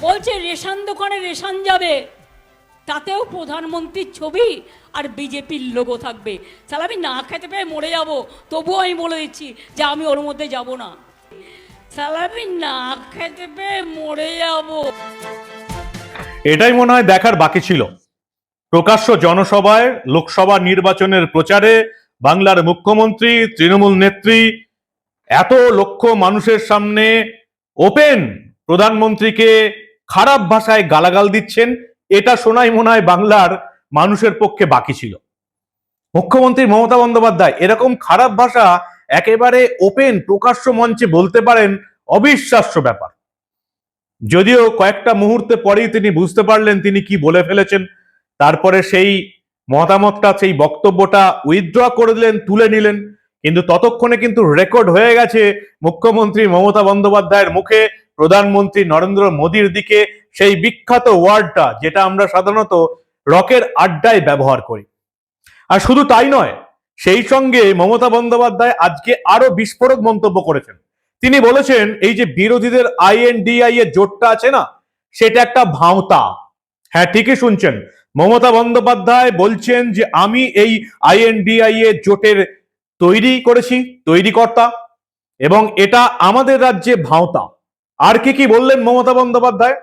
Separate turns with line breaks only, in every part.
বলছে, রেশন দোকানে রেশন যাবে। তাতেও প্রধানমন্ত্রীর ছবি আর বিজেপির লোগো থাকবে। তাহলে আমি না খেতে পেয়ে মরে যাব। তবুও আমি বলে দিচ্ছি যে আমি ওর মধ্যে যাব না। তাহলে আমি না খেতে পেয়ে মরে যাব।
এটাই মনে হয় দেখার বাকি ছিল। প্রকাশ্য জনসভায় লোকসভা নির্বাচনের প্রচারে বাংলার মুখ্যমন্ত্রী, তৃণমূল নেত্রী, এত লক্ষ মানুষের সামনে ওপেন প্রধানমন্ত্রীকে খারাপ ভাষায় গালাগাল দিচ্ছেন, এটা শোনাই মনে হয় বাংলার মানুষের পক্ষে বাকি ছিল। মুখ্যমন্ত্রী মমতা বন্দ্যোপাধ্যায়, এরকম খারাপ ভাষা একেবারে ওপেন, প্রকাশ্য মঞ্চে বলতে পারেন, অবিশ্বাস্য ব্যাপার। যদিও কয়েকটা মুহূর্তে পরেই তিনি বুঝতে পারলেন তিনি কি বলে ফেলেছেন, তারপরে সেই মতামতটা, সেই বক্তব্যটা উইথড্র করে দিলেন, তুলে নিলেন, কিন্তু ততক্ষণে কিন্তু রেকর্ড হয়ে গেছে মুখ্যমন্ত্রী মমতা বন্দ্যোপাধ্যায়ের মুখে। প্রধানমন্ত্রী নরেন্দ্র মোদীর দিকে সেই বিখ্যাত ওয়ার্ডটা, যেটা আমরা সাধারণত রকের আড্ডায় ব্যবহার করি। আর শুধু তাই নয়, সেই সঙ্গে মমতা বন্দ্যোপাধ্যায় আজকে আরও বিস্ফোরক মন্তব্য করেছেন। তিনি বলেছেন, এই যে বিরোধীদের আইএনডিআই এর জোটটা আছে না, সেটা একটা ভাঁওতা। হ্যাঁ ঠিকই শুনছেন। মমতা বন্দ্যোপাধ্যায় বলছেন যে, আমি এই আইএনডিআই এর জোটের তৈরি করেছি তৈরি কর্তা এবং এটা আমাদের রাজ্যে ভাঁওতা। আর কি কি বললেন মমতা বন্দ্যোপাধ্যায়?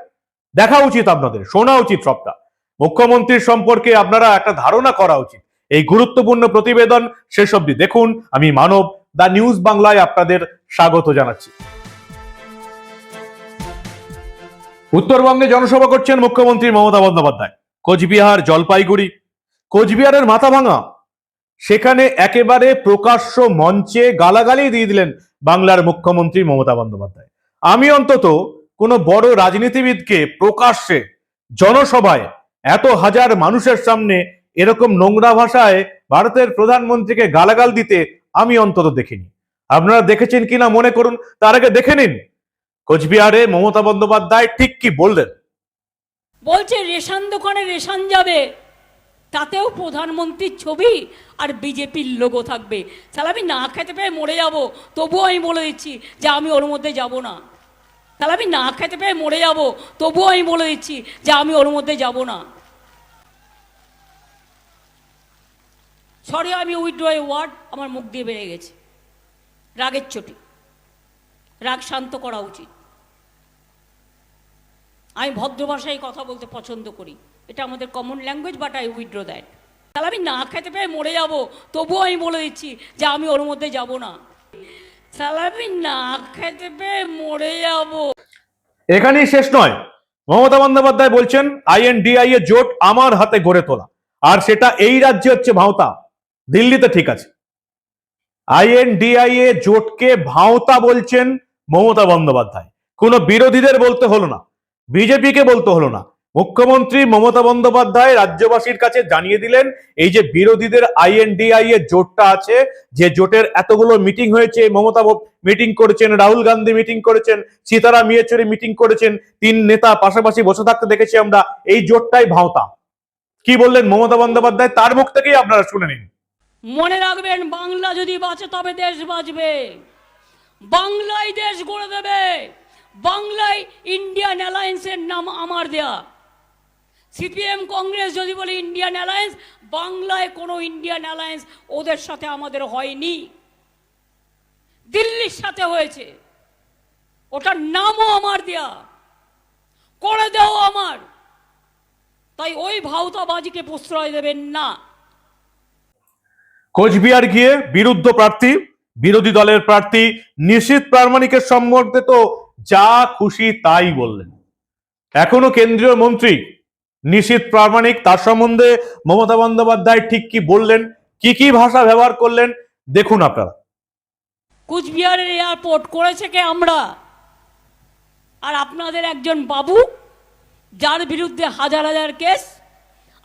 দেখা উচিত আপনাদের, শোনা উচিত সবটা। মুখ্যমন্ত্রীর সম্পর্কে আপনারা একটা ধারণা করা উচিত। এই গুরুত্বপূর্ণ প্রতিবেদন শেষ অবধি দেখুন। আমি মানব, দা নিউজ বাংলায় আপনাদের স্বাগত জানাচ্ছি। উত্তরবঙ্গে জনসভা করছেন মুখ্যমন্ত্রী মমতা বন্দ্যোপাধ্যায়। কোচবিহার জলপাইগুড়ি। কোচবিহারের মাথা ভাঙা। সেখানে একেবারে প্রকাশ্য মঞ্চে গালাগালি দিয়ে দিলেন বাংলার মুখ্যমন্ত্রী মমতা বন্দ্যোপাধ্যায়। আমি অন্তত কোনো বড় রাজনীতিবিদকে প্রকাশ্যে জনসভায় এত হাজার মানুষের সামনে এরকম নোংরা ভাষায় ভারতের প্রধানমন্ত্রীকে গালাগাল দিতে আমি অন্তত দেখিনি। আপনারা দেখেছেন কিনা মনে করুন, তার আগে দেখে নিন। কোচবিহারে মমতা বন্দ্যোপাধ্যায় ঠিক কি বললেন?
বলছে, রেশন দোকানে রেশন যাবে। তাতেও প্রধানমন্ত্রীর ছবি আর বিজেপির লোগো থাকবে। তাহলে আমি না খেতে পেয়ে মরে যাব, তবুও আমি বলে দিচ্ছি যে আমি ওর মধ্যে যাব না। তাহলে আমি না খেতে পেয়ে মরে যাব, তবুও আমি বলে দিচ্ছি যে আমি ওর মধ্যে যাব না। সরি আমি উইথড্র ওয়ার্ড আমার মুখ দিয়ে বেড়ে গেছে। রাগের চটি। রাগ শান্ত করা উচিত। আমি ভদ্র ভাষায় কথা বলতে পছন্দ করি। এটা আমাদের common language but I withdraw that তাহলে আমি না খেতে পেয়ে মরে যাব, তবুও আমি বলে দিচ্ছি যে আমি ওর মধ্যে যাব না। তাহলে আমি না খেতে পেয়ে মরে যাব।
এখানেই শেষ নয়। মমতা বন্দ্যোপাধ্যায় বলছেন আইএনডিআই এর জোট আমার হাতে গড়ে তোলা। আর সেটা এই রাজ্যে হচ্ছে ভাঁওতা। দিল্লিতে ঠিক আছে। আইএনডিআই এ জোটকে ভাঁওতা বলছেন মমতা বন্দ্যোপাধ্যায়। কোনো বিরোধীদের বলতে হলো না। বিজেপিকে বলতে হলো না। মুখ্যমন্ত্রী মমতা বন্দ্যোপাধ্যায় রাজ্যবাসীর কাছে জানিয়ে দিলেন, এই যে বিরোধীদের আইএনডিআই এর জোটটা আছে, যে জোটের এতগুলো মিটিং হয়েছে, মমতা মিটিং করেছেন, রাহুল গান্ধী মিটিং করেছেন সীতারাম ইয়েচুরি মিটিং করেছেন, তিন নেতা পাশাপাশি বসে থাকতে দেখেছি আমরা, এই জোটটাই ভাঁওতা। কি বললেন মমতা বন্দ্যোপাধ্যায়? তার মুখ থেকেই আপনারা শুনে নিন।
মনে রাখবেন, বাংলা যদি বাঁচে তবে দেশ বাঁচবে। বাংলাই দেশ গড়ে দেবে। বাংলায় ইন্ডিয়ান অ্যালায়েন্সের নাম আমার দেয়া। সিপিএম কংগ্রেস যদি বলে ইন্ডিয়ান অ্যালায়েন্স বাংলায় কোনো ইন্ডিয়ান অ্যালায়েন্স ওদের সাথে আমাদের হয়নি। দিল্লির সাথে হয়েছে। ওটার নামও আমার দেয়া। করে দেও আমার। তাই ওই ভাওতাবাজিকে প্রশ্রয় দেবেন না।
কোচবিহার গিয়ে বিরুদ্ধ প্রার্থী, বিরোধী দলের প্রার্থী নিশীত প্রামাণিকের সম্বন্ধে তো যা খুশি তাই বললেন। এখনও কেন্দ্রীয় মন্ত্রী নিশীত প্রামাণিক, তার সম্বন্ধে মমতা বন্দ্যোপাধ্যায় ঠিক কি বললেন, কি কি ভাষা ব্যবহার করলেন, দেখুন আপনারা।
কুচবিহারের এয়ারপোর্ট করেছে কে আমরা? আর আপনাদের একজন বাবু, যার বিরুদ্ধে হাজার হাজার কেস,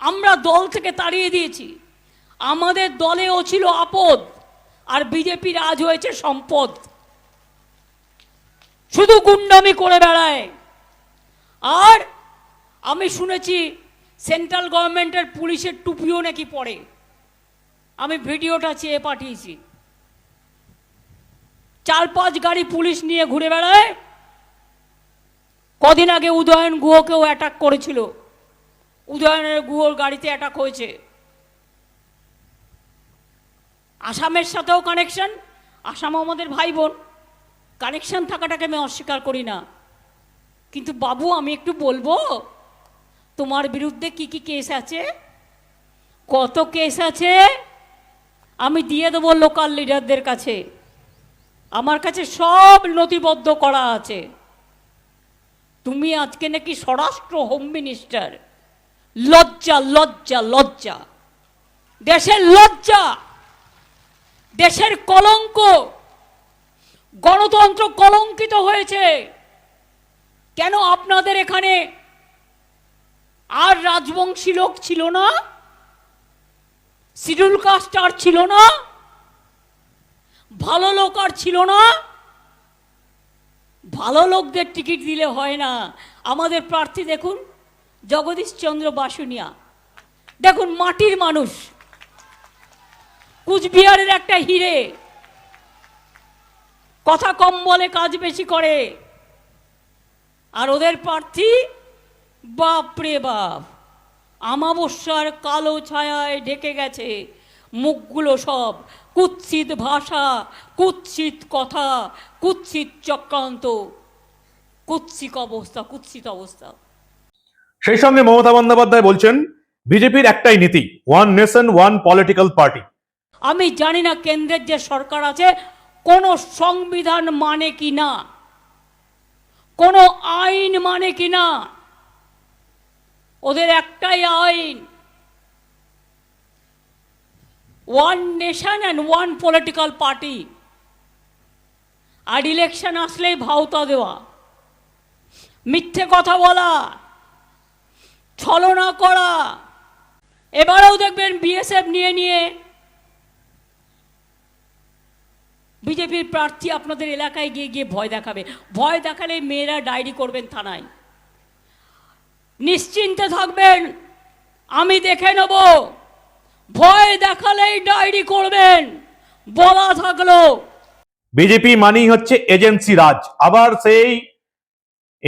আমরা দল থেকে তাড়িয়ে দিয়েছি। আমাদের দলেও ছিল আপদ, আর বিজেপির আজ হয়েছে সম্পদ। শুধু গুন্ডামি করে বেড়ায়। আর আমি শুনেছি সেন্ট্রাল গভর্নমেন্টের পুলিশের টুপিও নাকি পড়ে। আমি ভিডিওটা চেয়ে পাঠিয়েছি। চার পাঁচ গাড়ি পুলিশ নিয়ে ঘুরে বেড়ায়। কদিন আগে উদয়ন গুহকেও অ্যাটাক করেছিল। উদয়নের গুহর গাড়িতে অ্যাটাক হয়েছে। আসামের সাথেও কানেকশন আসামও আমাদের ভাই বোন কানেকশন থাকাটাকে আমি অস্বীকার করি না। কিন্তু বাবু, আমি একটু বলব, তোমার বিরুদ্ধে কি কি কেস আছে? কত কেস আছে? আমি দিয়ে দেবো লোকাল লিডারদের কাছে। আমার কাছে সব নথিবদ্ধ করা আছে। তুমি আজকে নাকি স্বরাষ্ট্র হোম মিনিস্টার। লজ্জা লজ্জা লজ্জা। দেশের লজ্জা, দেশের কলঙ্ক। গণতন্ত্র কলঙ্কিত হয়েছে। কেন আপনাদের এখানে আর রাজবংশী লোক ছিল না? শিডিউল কাস্ট আর ছিল না? ভালো লোক আর ছিল না? ভালো লোকদের টিকিট দিলে হয় না। আমাদের প্রার্থী দেখুন, জগদীশ চন্দ্র বাসুনিয়া। দেখুন, মাটির মানুষ। কুচবিহারের একটা হিরে। কথা কম বলে কাজ বেশি করে। আর ওদের প্রার্থী বাপরে বাপ আমাবস্যার কালো ছায়ায় ঢেকে গেছে মুখগুলো সব। কুৎসিত ভাষা কুৎসিত কথা কুৎসিত চক্রান্ত কুৎসিক অবস্থা কুৎসিত অবস্থা।
সেই সঙ্গে মমতা বন্দ্যোপাধ্যায় বলছেন বিজেপির একটাই নীতি one nation one political party
আমি জানি না কেন্দ্রের যে সরকার আছে কোনো সংবিধান মানে কি না? কোনো আইন মানে কি না? ওদের একটাই আইন। One nation and one political party R election আসলেই ভাওতা দেওয়া। মিথ্যে কথা বলা। ছলনা করা। এবারেও দেখবেন বিএসএফ নিয়ে নিয়ে বিজেপির প্রার্থী আপনাদের এলাকায় গিয়ে গিয়ে ভয় দেখাবে। ভয় দেখালে মেয়েরা ডায়েরি করবেন থানায়। নিশ্চিন্তে থাকবেন। আমি দেখে নেব। ভয় দেখালেই ডায়েরি করবেন। বলা থাকল।
বিজেপি মানেই হচ্ছে এজেন্সি রাজ। আবার সেই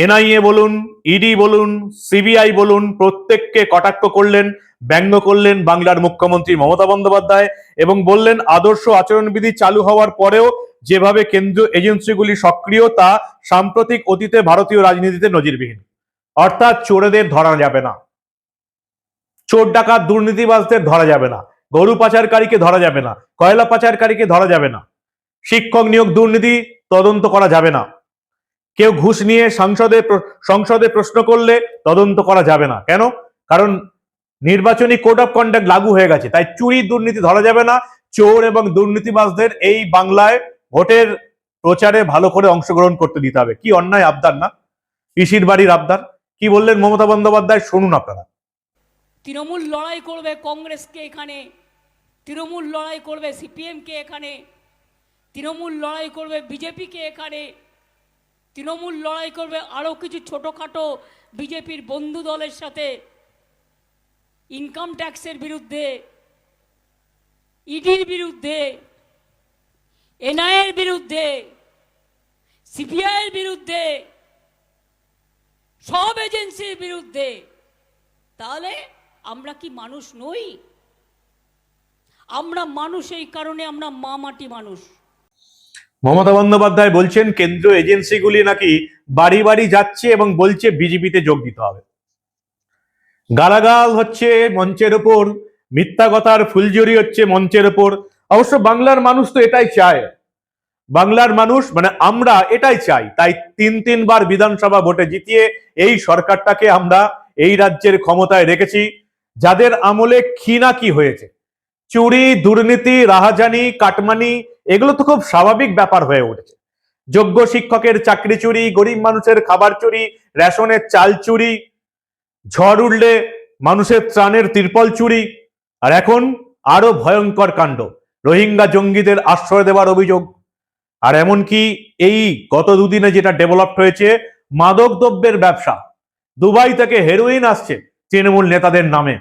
এনআইএ বলুন ইডি বলুন সিবিআই বলুন, প্রত্যেককে কটাক্ষ করলেন, ব্যঙ্গ করলেন বাংলার মুখ্যমন্ত্রী মমতা বন্দ্যোপাধ্যায় এবং বললেন আদর্শ আচরণবিধি চালু হওয়ার পরেও যেভাবে কেন্দ্রীয় এজেন্সিগুলি সক্রিয়, তা সাম্প্রতিক অতীতে ভারতীয় রাজনীতিতে নজিরবিহীন। অর্থাৎ চোরেদের ধরা যাবে না। চোর ডাকাত দুর্নীতিবাজদের ধরা যাবে না। গরু পাচারকারীকে ধরা যাবে না। কয়লা পাচারকারীকে ধরা যাবে না। শিক্ষক নিয়োগ দুর্নীতি তদন্ত করা যাবে না। কেউ ঘুষ নিয়ে সংসদে সংসদে প্রশ্ন করলে তদন্ত করা যাবে না। কেন? কারণ নির্বাচনী কোড অফ কন্ডাক্ট লাগু হয়ে গেছে। তাই চুরি দুর্নীতি ধরা যাবে না। চোর এবং দুর্নীতিবাজদের এই বাংলায় ভোটের প্রচারে ভালো করে অংশগ্রহণ করতে দিতে হবে। কি অন্যায় আবদার না? পিসির বাড়ির আবদার। কি বললেন মমতা বন্দ্যোপাধ্যায়? শুনুন আপনারা।
তৃণমূল লড়াই করবে কংগ্রেসকে এখানে। তৃণমূল লড়াই করবে সিপিএমকে এখানে। তৃণমূল লড়াই করবে বিজেপিকে এখানে। তৃণমূল লড়াই করবে আরও কিছু ছোটোখাটো বিজেপির বন্ধু দলের সাথে ইনকাম ট্যাক্সের বিরুদ্ধে ইডির বিরুদ্ধে এনআইয়ের বিরুদ্ধে সিপিআইয়ের বিরুদ্ধে, সব এজেন্সির বিরুদ্ধে, তাহলে আমরা কি মানুষ নই? আমরা মানুষ এই কারণে আমরা মা মাটি মানুষ।
মমতা বন্দ্যোপাধ্যায় বলছেন, কেন্দ্রীয় এজেন্সিগুলি নাকি বাড়ি বাড়ি যাচ্ছে এবং বলছে বিজেপিতে যোগ দিতে হবে। গালাগাল হচ্ছে মঞ্চের ওপর মিথ্যা কথার ফুলজুরি হচ্ছে মঞ্চের ওপর। অবশ্য বাংলার মানুষ তো এটাই চায়। বাংলার মানুষ মানে আমরা এটাই চাই। তাই তিন তিনবার বিধানসভা ভোটে জিতিয়ে এই সরকারটাকে আমরা এই রাজ্যের ক্ষমতায় রেখেছি, যাদের আমলে কি না কি হয়েছে? চুরি, দুর্নীতি, রাহাজানি, কাটমানি এগুলো তো খুব স্বাভাবিক ব্যাপার হয়ে উঠেছে। যোগ্য শিক্ষকের চাকরি চুরি, গরিব মানুষের খাবার চুরি, রেশনের চাল চুরি, ঝড় উঠলে মানুষের ত্রাণের তিরপল চুরি, আর এখন আরও ভয়ঙ্কর কাণ্ড। রোহিঙ্গা জঙ্গিদের আশ্রয় দেওয়ার অভিযোগ। আর এমনকি এই গত দুদিনে যেটা ডেভেলপ হয়েছে মাদক দ্রব্যের ব্যবসা। দুবাই থেকে হেরোইন আসছে তৃণমূল নেতাদের নামে।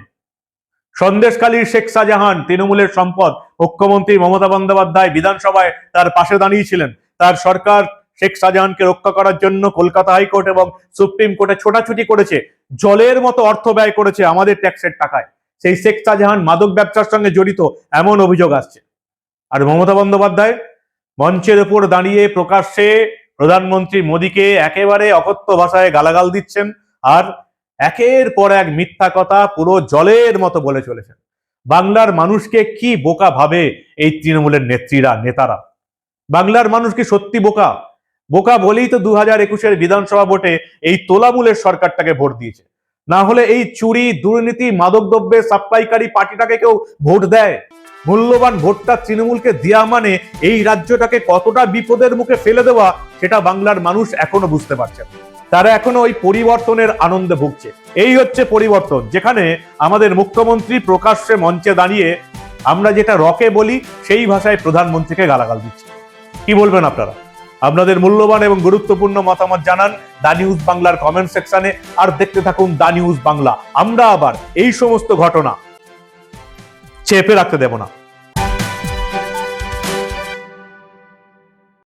সন্দেশকালীর শেখ শাহজাহান, তৃণমূলের সম্পদ। মুখ্যমন্ত্রী মমতা বন্দ্যোপাধ্যায় বিধানসভায় তার পাশে দাঁড়িয়েছিলেন তার সরকার শেখ শাহজাহানকে রক্ষা করার জন্য কলকাতা হাইকোর্ট এবং সুপ্রিম কোর্টে ছোটাছুটি করেছে। জলের মতো অর্থ ব্যয় করেছে আমাদের ট্যাক্সের টাকায়। সেই শেখ শাহজাহান মাদক ব্যবসার সঙ্গে জড়িত এমন অভিযোগ আসছে। আর মমতা বন্দ্যোপাধ্যায় মঞ্চের উপর দাঁড়িয়ে প্রকাশ্যে প্রধানমন্ত্রী মোদীকে একেবারে অকথ্য ভাষায় গালাগাল দিচ্ছেন। আর একের পর এক মিথ্যা কথা পুরো জলের মতো বলে চলেছেন। বাংলার মানুষকে কি বোকা ভাবে এই তৃণমূলের নেত্রীরা, নেতারা? বাংলার মানুষ কি সত্যি বোকা? বোকা বলেই তো দু হাজার একুশের বিধানসভা ভোটে এই তোলামূলের সরকারটাকে ভোট দিয়েছে। না হলে এই চুরি, দুর্নীতি মাদক দ্রব্যের সাপ্লাইকারী পার্টিটাকে কেউ ভোট দেয়? মূল্যবান ভোটটা তৃণমূলকে দেওয়া মানে এই রাজ্যটাকে কতটা বিপদের মুখে ফেলে দেওয়া, সেটা বাংলার মানুষ এখনও বুঝতে পারছে না। তারা এখনও ওই পরিবর্তনের আনন্দে ভুগছে। এই হচ্ছে পরিবর্তন, যেখানে আমাদের মুখ্যমন্ত্রী প্রকাশ্যে মঞ্চে দাঁড়িয়ে আমরা যেটা রকে বলি, সেই ভাষায় প্রধানমন্ত্রীকে গালাগাল দিচ্ছে। কি বলবেন আপনারা? আপনাদের মূল্যবান এবং গুরুত্বপূর্ণ মতামত জানান দা নিউজ বাংলার কমেন্ট সেকশনে, আর দেখতে থাকুন দা নিউজ বাংলা। আমরা আবার এই সমস্ত ঘটনা চেপে রাখতে দেব না।